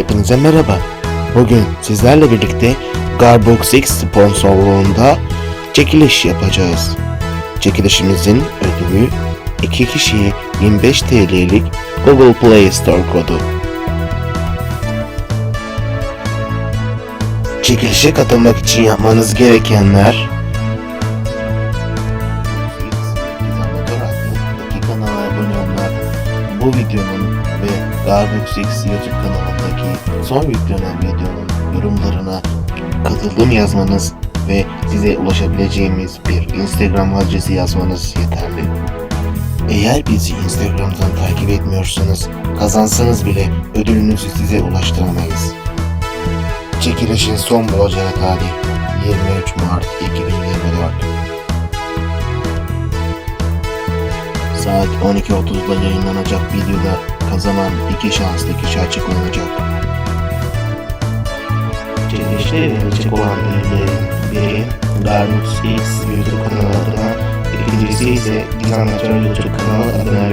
Hepinize merhaba. Bugün sizlerle birlikte Garbox X sponsorluğunda çekiliş yapacağız. Çekilişimizin ödülü 2 kişiye 25 TL'lik Google Play Store kodu. Çekilişe katılmak için yapmanız gerekenler bu videonun ve Garbux X YouTube kanalındaki son yüklenen videonun yorumlarına katıldım yazmanız ve size ulaşabileceğimiz bir Instagram adresi yazmanız yeterli. Eğer bizi Instagram'dan takip etmiyorsanız kazansanız bile ödülünüzü size ulaştıramayız. Çekilişin son bulacağı tarih 23 Mart 2024. Saat 12.30'da yayınlanacak videoda kazanan iki şanslı kişi açıklanacak. Çekilişte verilecek olan ödüllerin biri Garbux X YouTube kanalı adına, ikincisi ise Gizem YouTube kanalı adına